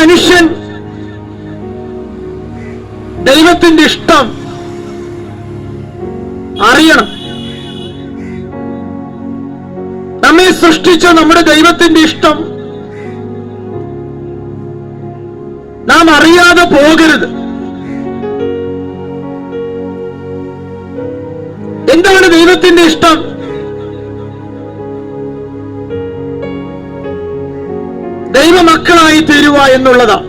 മനുഷ്യൻ ദൈവത്തിന്റെ ഇഷ്ടം അറിയണം. നമ്മെ സൃഷ്ടിച്ച നമ്മുടെ ദൈവത്തിന്റെ ഇഷ്ടം നാം അറിയാതെ പോകരുത്. എന്താണ് ദൈവത്തിന്റെ ഇഷ്ടം? തീരുക എന്നുള്ളതാണ്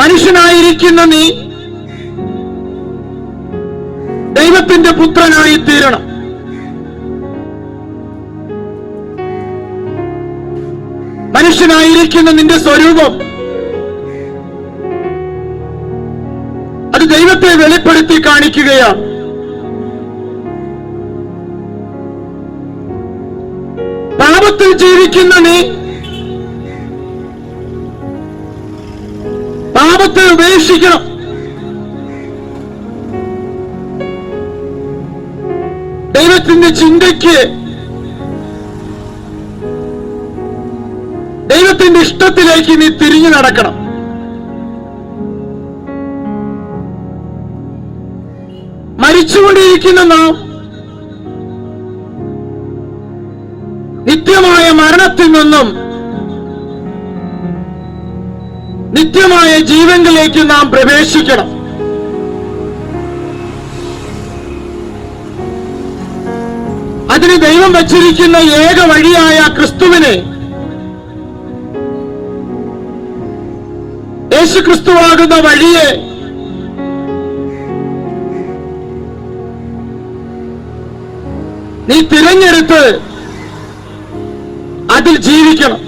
മനുഷ്യനായിരിക്കുന്ന നീ ദൈവത്തിന്റെ പുത്രനായി തീരണം. മനുഷ്യനായിരിക്കുന്ന നിന്റെ സ്വരൂപം അത് ദൈവത്തെ വെളിപ്പെടുത്തി കാണിക്കുകയാണ്. പാപത്തെ ദൈവത്തിന്റെ ചിന്തയ്ക്ക് ദൈവത്തിന്റെ ഇഷ്ടത്തിലേക്ക് നീ തിരിഞ്ഞു നടക്കണം. മരിച്ചുകൊണ്ടിരിക്കുന്ന നാം നിത്യമായ മരണത്തിൽ നിന്നും നിത്യമായ ജീവനിലേക്ക് നാം പ്രവേശിക്കണം. അതിന് ദൈവം വച്ചിരിക്കുന്ന ഏക വഴിയായ ക്രിസ്തുവിനെ യേശു ക്രിസ്തുവാകുന്ന വഴിയെ നീ തിരഞ്ഞെടുത്ത് അതിൽ ജീവിക്കണം.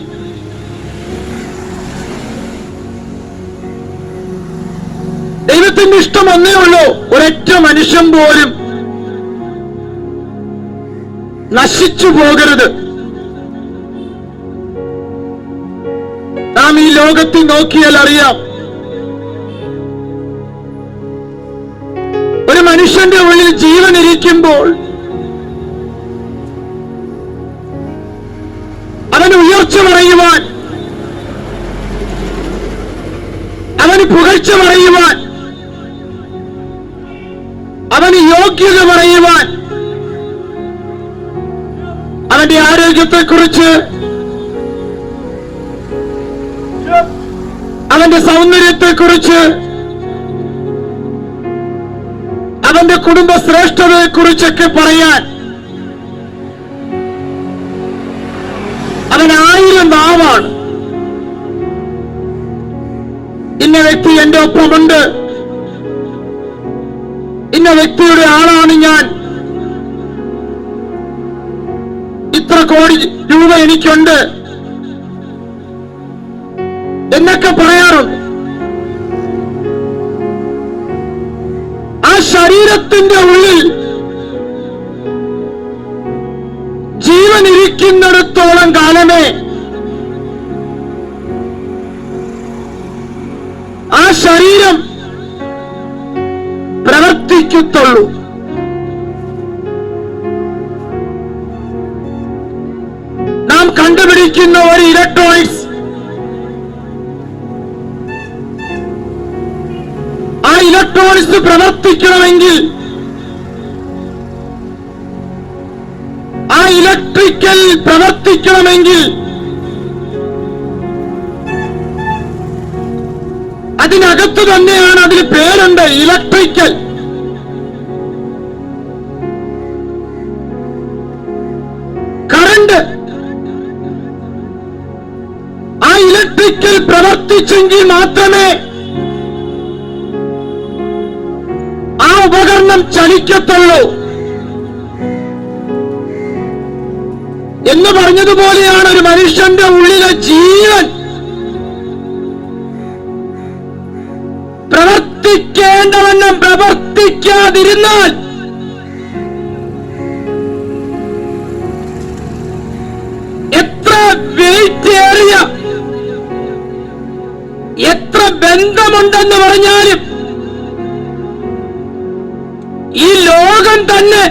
ദൈവത്തിന്റെ ഇഷ്ടം ഒന്നേ ഉള്ളൂ. ഒരൊറ്റ മനുഷ്യൻ പോലും നശിച്ചു പോകരുത്. നാം ഈ ലോകത്തിൽ നോക്കിയാൽ അറിയാം. ഒരു മനുഷ്യന്റെ ഉള്ളിൽ ജീവൻ ഇരിക്കുമ്പോൾ അവന് ഉയർച്ച പറയുവാൻ അവന് പുകഴ്ച പറയുവാൻ അവന് യോഗ്യത പറയുവാൻ അവന്റെ ആരോഗ്യത്തെക്കുറിച്ച് അവന്റെ സൗന്ദര്യത്തെക്കുറിച്ച് അവന്റെ കുടുംബ ശ്രേഷ്ഠതയെക്കുറിച്ചൊക്കെ പറയാൻ അവൻ ആയിരം നാവാണ്. ഇന്ന വ്യക്തി എന്റെ ഒപ്പമുണ്ട്. ഇന്ന വ്യക്തിയുടെ ആളാണ് ഞാൻ. ഇത്ര കോടി രൂപ എനിക്കുണ്ട്. എന്നൊക്കെ പറയാറുണ്ട്. ആ ശരീരത്തിന്റെ ഉള്ളിൽ ജീവൻ ഇരിക്കുന്നിടത്തോളം കാലമേ ആ ശരീരം പ്രവർത്തിക്കത്തുള്ളൂ നാം കണ്ടുപിടിക്കുന്ന ഒരു ഇലക്ട്രോണിക്സ് ആ ഇലക്ട്രോണിക്സ് പ്രവർത്തിക്കണമെങ്കിൽ ആ ഇലക്ട്രിക്കൽ പ്രവർത്തിക്കണമെങ്കിൽ അതിനകത്ത് തന്നെയാണ് അതിൽ പേരുണ്ട് ഇലക്ട്രിക്കൽ പ്രവർത്തിച്ചെങ്കിൽ മാത്രമേ ആ ഉപകരണം ചലിക്കത്തുള്ളൂ. എന്ന് പറഞ്ഞതുപോലെയാണ് ഒരു മനുഷ്യന്റെ ഉള്ളിലെ ജീവൻ. പ്രവർത്തിക്കേണ്ടവണ്ണം പ്രവർത്തിക്കാതിരുന്നാൽ എന്തെന്ന് പറഞ്ഞാലും ഈ ലോകം തന്നെ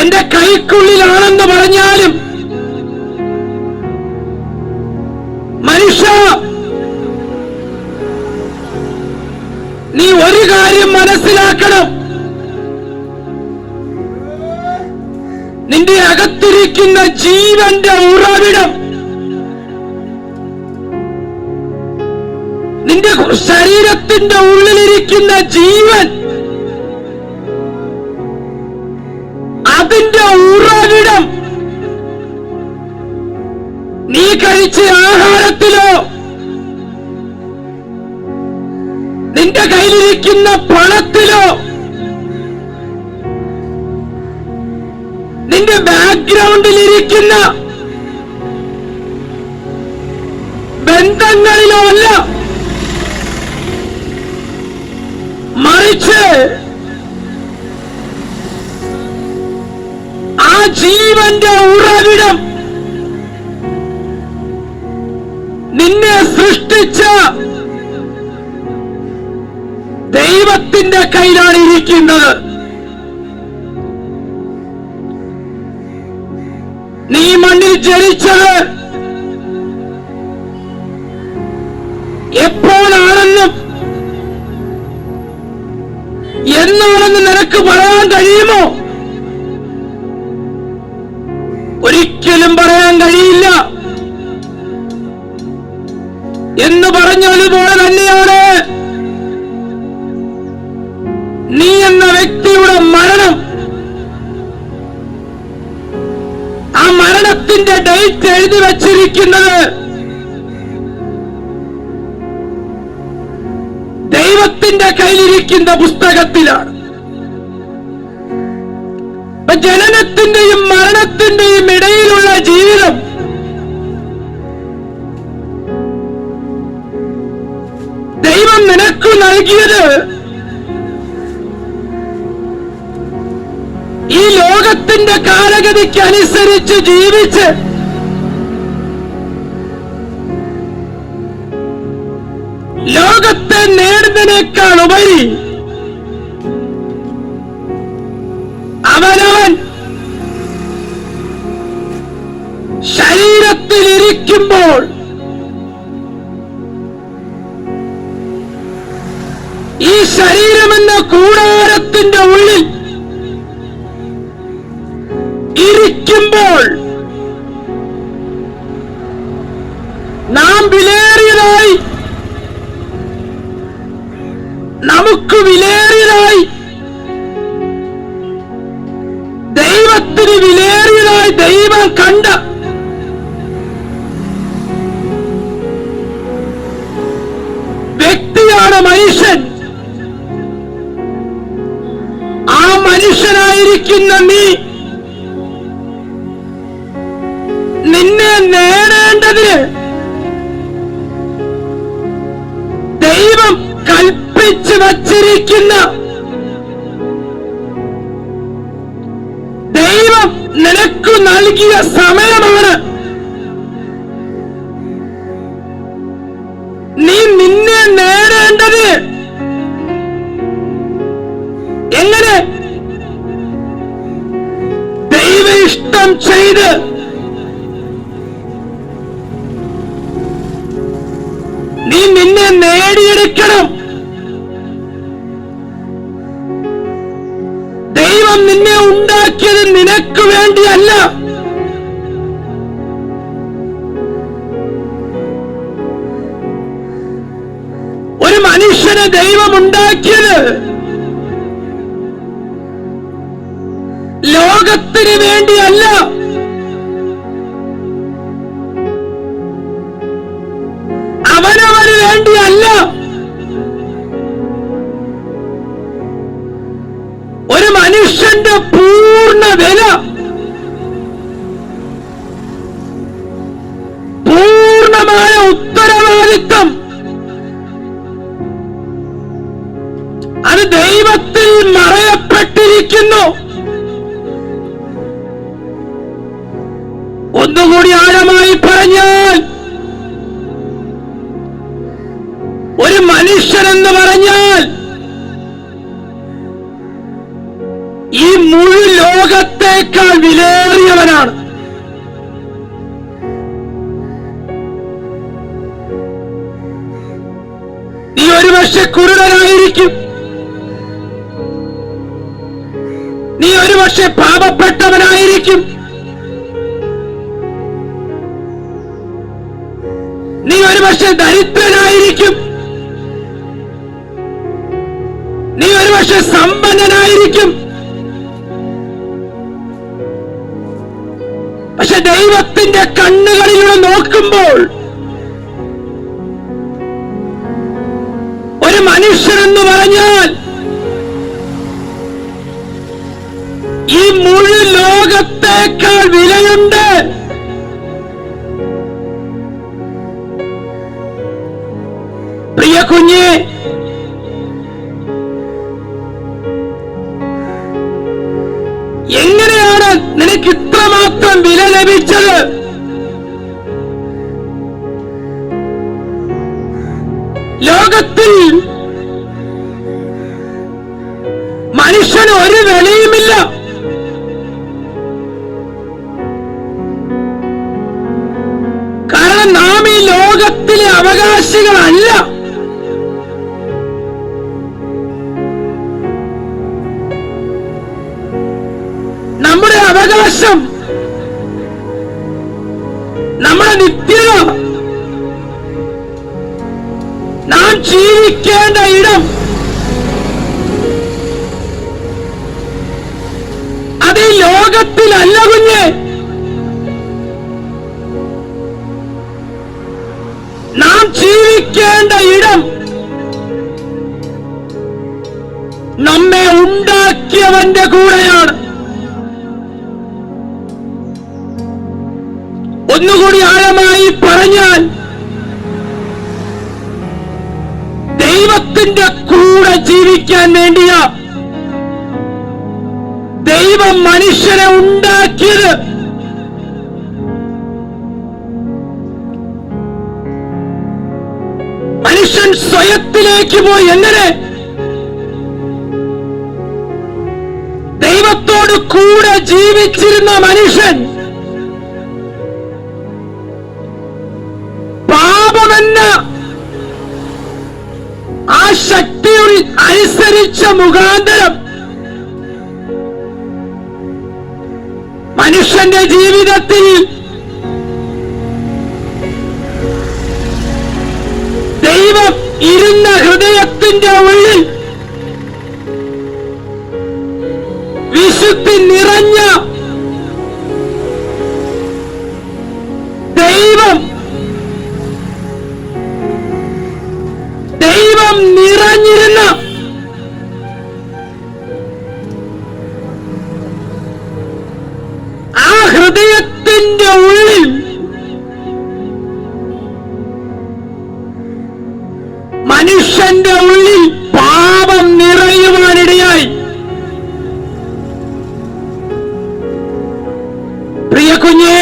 എന്റെ കൈക്കുള്ളിലാണെന്ന് പറഞ്ഞാലും മനുഷ്യ നീ ഒരു കാര്യം മനസ്സിലാക്കണം. നിന്റെ അകത്തിരിക്കുന്ന ജീവന്റെ ഉറവിടം നിന്റെ ശരീരത്തിന്റെ ഉള്ളിലിരിക്കുന്ന ജീവൻ അതിന്റെ ഉറവിടം നീ കഴിച്ച ആഹാരത്തിലോ നിന്റെ കയ്യിലിരിക്കുന്ന പണത്തിലോ നിന്റെ ബാക്ക്ഗ്രൗണ്ടിലിരിക്കുന്ന ബന്ധങ്ങളിലോ അല്ല. മറിച്ച് ആ ജീവന്റെ ഉറവിടം നിന്നെ സൃഷ്ടിച്ച ദൈവത്തിന്റെ കയ്യിലാണ് ഇരിക്കുന്നത്. നീ മണ്ണിൽ ജനിച്ചത് എന്നാണെന്ന് നിനക്ക് പറയാൻ കഴിയുമോ? ഒരിക്കലും പറയാൻ കഴിയില്ല. എന്ന് പറഞ്ഞതുപോലെ തന്നെയാണ്. നീ എന്ന വ്യക്തിയുടെ മരണം. ആ മരണത്തിന്റെ ഡേറ്റ് എഴുതി വച്ചിരിക്കുന്നത് ദൈവത്തിന്റെ കയ്യിലിരിക്കുന്ന പുസ്തകത്തിലാണ്. ജനനത്തിന്റെയും മരണത്തിന്റെയും ഇടയിലുള്ള ജീവിതം. ദൈവം നിനക്ക് നൽകിയത് ഈ ലോകത്തിന്റെ കാലഗതിക്ക് അനുസരിച്ച് ജീവിച്ച് ലോകത്തെ നേടുന്നതിനേക്കാൾ ഉപരി. അവനവൻ ശരീരത്തിൽ ഇരിക്കുമ്പോൾ ഈ ശരീരമെന്ന കൂടാരത്തിന്റെ ഉള്ളിൽ മനുഷ്യനായിരിക്കുന്ന നീ നിന്നെ നേടേണ്ടതിന് ദൈവം കൽപ്പിച്ചു വച്ചിരിക്കുന്ന നിനക്ക് വേണ്ടിയല്ല. ഒരു മനുഷ്യനെ ദൈവം ഉണ്ടാക്കിയത് ലോകത്തിന് വേണ്ടിയല്ല. ദൈവത്തിൽ മറയപ്പെട്ടിരിക്കുന്നു. ഒന്നുകൂടി ആഴമായി പറഞ്ഞാൽ ഒരു മനുഷ്യനെന്ന് പറഞ്ഞാൽ ഈ മുഴു ലോകത്തേക്കാൾ വിലേറിയവനാണ് നീ ഒരുപക്ഷെ കുരുടനായിരിക്കും. ഒരുപക്ഷെ പാപപ്പെട്ടവനായിരിക്കും. നീ ഒരുപക്ഷെ ദരിദ്രനായിരിക്കും. നീ ഒരുപക്ഷെ സമ്പന്നനായിരിക്കും. പക്ഷെ ദൈവത്തിന്റെ കണ്ണുകളിലൂടെ നോക്കുമ്പോൾ ലോകത്തിൽ ഇടം നമ്മെ ഉണ്ടാക്കിയവന്റെ കൂടെയാണ്. ഒന്നുകൂടി ആഴമായി പറഞ്ഞാൽ ദൈവത്തിന്റെ കൂടെ ജീവിക്കാൻ വേണ്ടിയ ദൈവം മനുഷ്യനെ ഉണ്ടാക്കിയത്. മനുഷ്യൻ സ്വയത്തിലേക്ക് പോയി എങ്ങനെ? ദൈവത്തോട് കൂടെ ജീവിച്ചിരുന്ന മനുഷ്യൻ പാപമെന്ന ആ ശക്തി അനുസരിച്ച മുഖാന്തരം മനുഷ്യന്റെ ജീവിതത്തിൽ ഇരുന്ന ഹൃദയത്തിന്റെ ഉള്ളിൽ മനുഷ്യന്റെ ഉള്ളിൽ പാപം നിറയുവാനിടയായി. പ്രിയ കുഞ്ഞെ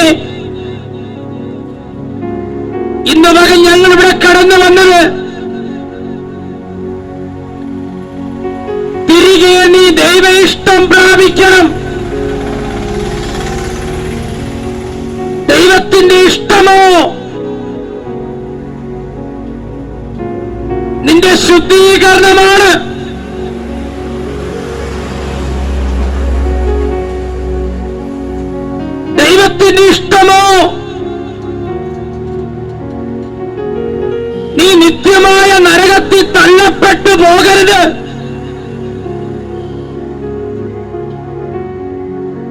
നീ നിത്യമായ നരകത്തിൽ തള്ളപ്പെട്ടു പോകരുത്.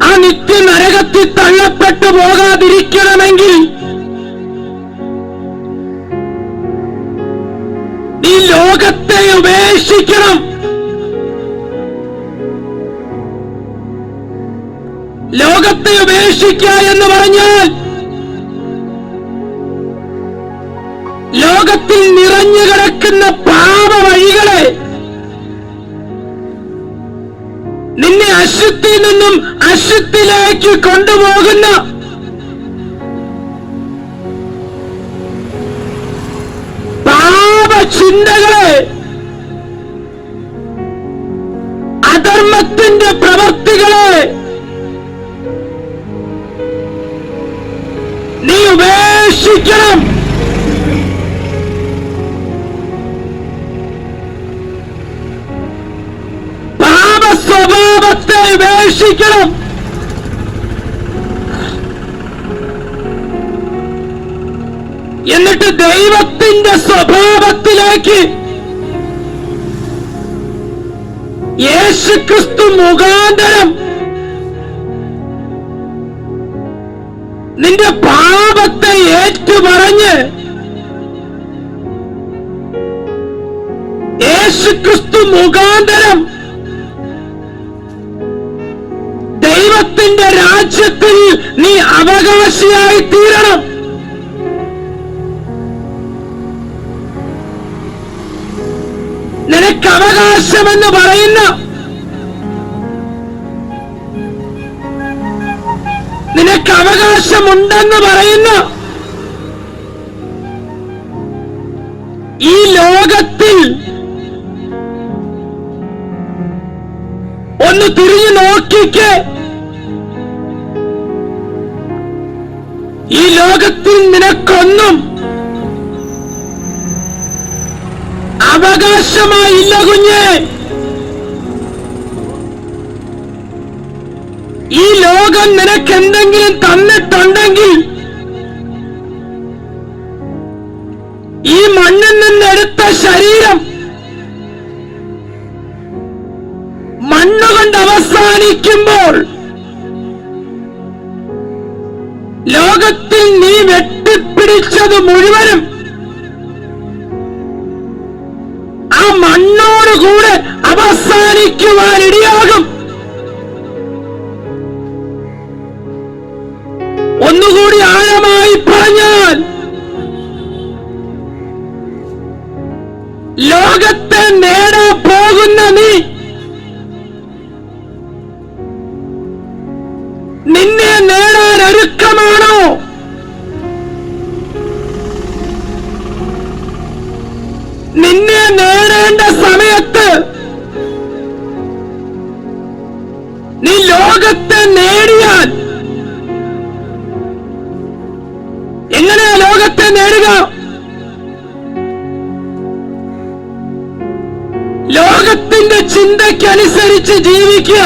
ആ നിത്യ നരകത്തിൽ തള്ളപ്പെട്ടു പോകാതിരിക്കണമെങ്കിൽ നീ ലോകത്തെ ഉപേക്ഷിക്കണം. ലോകത്തെ ഉപേക്ഷിക്കുക എന്ന് പറഞ്ഞാൽ നിറഞ്ഞു കിടക്കുന്ന പാപ വഴികളെ നിന്നെ അശുദ്ധിയിൽ നിന്നും അശുദ്ധിയിലേക്ക് കൊണ്ടുപോകുന്ന പാപ ചിന്തകളെ അധർമ്മത്തിന്റെ പ്രവർത്തികളെ സൂക്ഷിക്കണം എന്നിട്ട് ദൈവത്തിന്റെ സ്വഭാവത്തിലേക്ക് യേശുക്രിസ്തു മുഖാന്തരം നിന്റെ പാപത്തെ ഏറ്റുപറഞ്ഞ് യേശുക്രിസ്തു മുഖാന്തരം ദൈവത്തിന്റെ രാജ്യത്തിൽ നീ അവകാശിയായി തീരണം. നിനക്ക് അവകാശമെന്ന് പറയുന്ന നിനക്ക് അവകാശമുണ്ടെന്ന് പറയുന്ന ഈ ലോകത്തിൽ ഒന്ന് തിരിഞ്ഞു നോക്കിക്ക്. ഈ ലോകത്തിൽ നിനക്കൊന്നും അവകാശമായില്ല കുഞ്ഞ്. ഈ ലോകം നിനക്ക് എന്തെങ്കിലും തന്നിട്ടുണ്ടെങ്കിൽ ഈ മണ്ണിൽ നിന്നെടുത്ത ശരീരം മണ്ണുകൊണ്ട് അവസാനിക്കുമ്പോൾ വെട്ടിപ്പിടിച്ചത് മുഴുവനും ആ മണ്ണോടുകൂടെ അവസാനിക്കുവാൻ ചിന്തയ്ക്കനുസരിച്ച് ജീവിക്കുക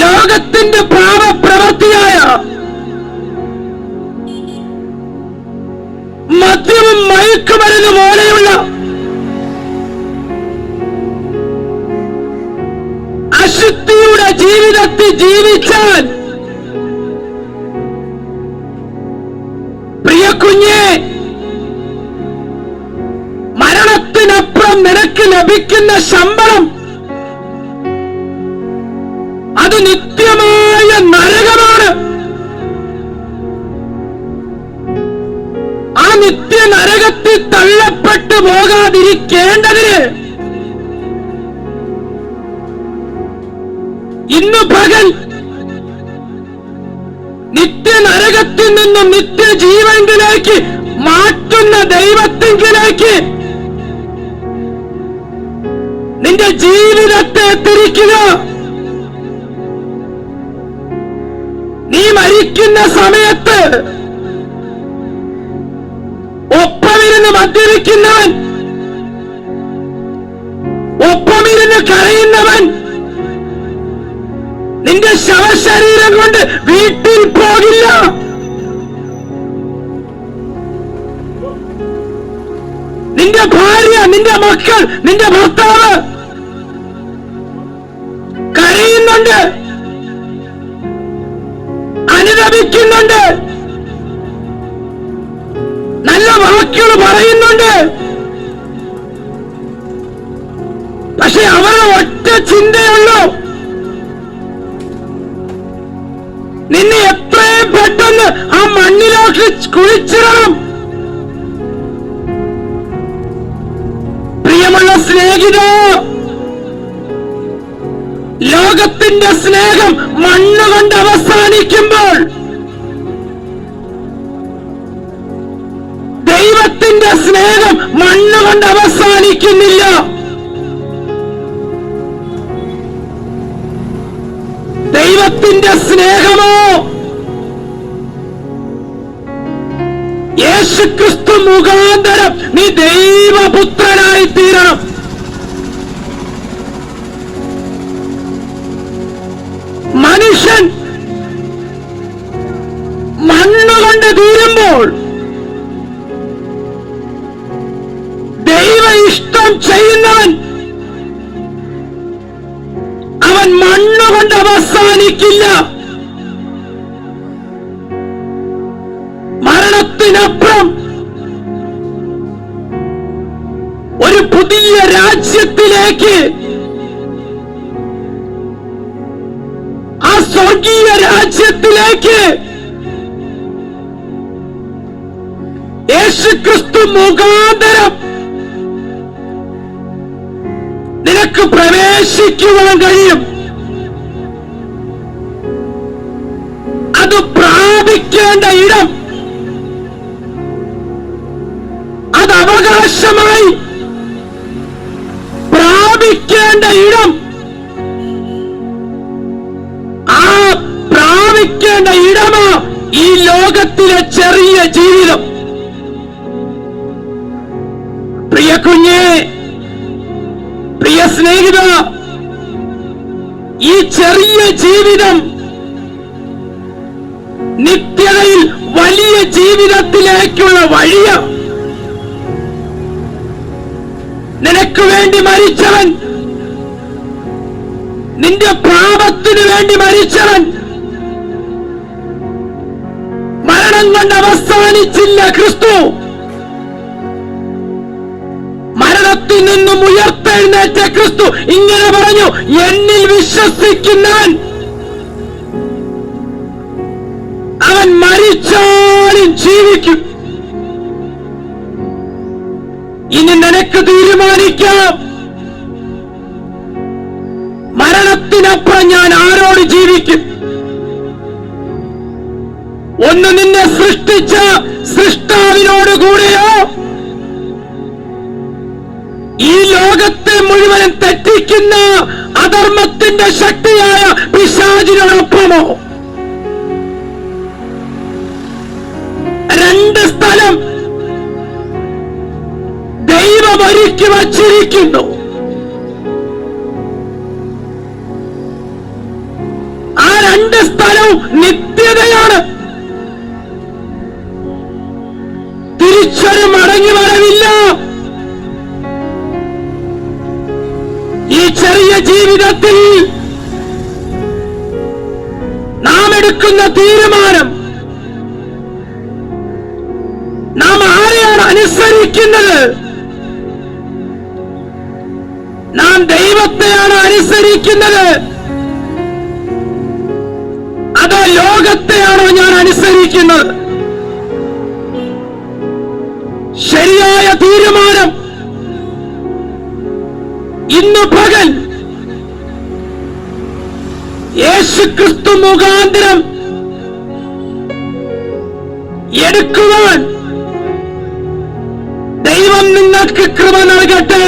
ലോകത്തിന്റെ പാപപ്രവൃത്തിയായ മദ്യവും മയക്കുമരുന്ന് പോലെയുള്ള ഇന്ന് പകൽ നിത്യ നരകത്തിൽ നിന്നും ജീവങ്കിലേക്ക് മാറ്റുന്ന ദൈവത്തിങ്കിലേക്ക് നിന്റെ ജീവിതത്തെ തിരിക്കുക. നീ മരിക്കുന്ന സമയത്ത് ഒപ്പമിരുന്ന് മദ്യപിക്കുന്നവൻ നിന്റെ ശവശരീരം കൊണ്ട് വീട്ടിൽ പോകില്ല. നിന്റെ ഭാര്യ നിന്റെ മക്കൾ നിന്റെ ഭർത്താവ് കരയുന്നുണ്ട്. അനുദപിക്കുന്നുണ്ട്. നല്ല വാക്കുകൾ പറയുന്നുണ്ട്. പക്ഷെ അവരുടെ ഒറ്റ ചിന്തയുള്ളൂ നിന്നെ എത്രയും പെട്ടെന്ന് ആ മണ്ണിലേക്ക് കുഴിച്ചിടണം. പ്രിയമുള്ള സ്നേഹിത ലോകത്തിന്റെ സ്നേഹം മണ്ണ് കൊണ്ട് അവസാനിക്കുമ്പോൾ ദൈവത്തിന്റെ സ്നേഹം മണ്ണ് കൊണ്ട് അവസാനിക്കുന്നില്ല. ദൈവത്തിന്റെ സ്നേഹമോ? യേശുക്രിസ്തു മുഖാന്തരം നീ ദൈവപുത്രനായി തീരണം അവസാനിക്കില്ല മരണത്തിനപ്പുറം ഒരു പുതിയ രാജ്യത്തിലേക്ക് ആ സ്വർഗീയ രാജ്യത്തിലേക്ക് യേശുക്രിസ്തു മുഖാന്തരം നിനക്ക് പ്രവേശിക്കുവാൻ കഴിയും. അവകാശമായി പ്രാപിക്കേണ്ട ഇടം. ആ പ്രാപിക്കേണ്ട ഇടമാ ഈ ലോകത്തിലെ ചെറിയ ജീവിതം. പ്രിയ കുഞ്ഞേ പ്രിയ സ്നേഹിത ഈ ചെറിയ ജീവിതം നിത്യതയിൽ വലിയ ജീവിതത്തിലേക്കുള്ള വഴിയ. നിനക്ക് വേണ്ടി മരിച്ചവൻ. നിന്റെ പാപത്തിനു വേണ്ടി മരിച്ചവൻ. മരണം കൊണ്ട് അവസാനിച്ചില്ല ക്രിസ്തു. മരണത്തിൽ നിന്നും ഉയർത്തെഴുന്നേറ്റ ക്രിസ്തു ഇങ്ങനെ പറഞ്ഞു എന്നിൽ വിശ്വസിക്കുന്നവൻ അവൻ മരിച്ചാലും ജീവിക്കും. ഇനി നിനക്ക് തീരുമാനിക്കാം. മരണത്തിനപ്പുറം ഞാൻ ആരോട് ജീവിക്കും? ഒന്ന് നിന്നെ സൃഷ്ടിച്ച സൃഷ്ടാവിനോട് കൂടെയോ? ഈ ലോകത്തെ മുഴുവനും തെറ്റിക്കുന്ന അധർമ്മത്തിന്റെ ശക്തിയായ പിശാചിനോടൊപ്പമോ? രണ്ട് ദൈവം ഒരുക്കി വച്ചിരിക്കുന്നു. ആ രണ്ട് സ്ഥലവും നിത്യതയാണ്. തിരിച്ചൊരു മടങ്ങി വരവില്ല. ഈ ചെറിയ ജീവിതത്തിൽ നാം എടുക്കുന്ന തീരുമാനം നാം ആരെയാണ് അനുസരിക്കുന്നത്? നാം ദൈവത്തെയാണ് അനുസരിക്കുന്നത്. അതോ ലോകത്തെയാണോ ഞാൻ അനുസരിക്കുന്നത്? ശരിയായ തീരുമാനം. ഇന്ന് പകൽ യേശുക്രിസ്തു മുഖാന്തരം എടുക്കുവാൻ ദൈവം നിങ്ങൾക്ക് കൃപ നൽകട്ടെ.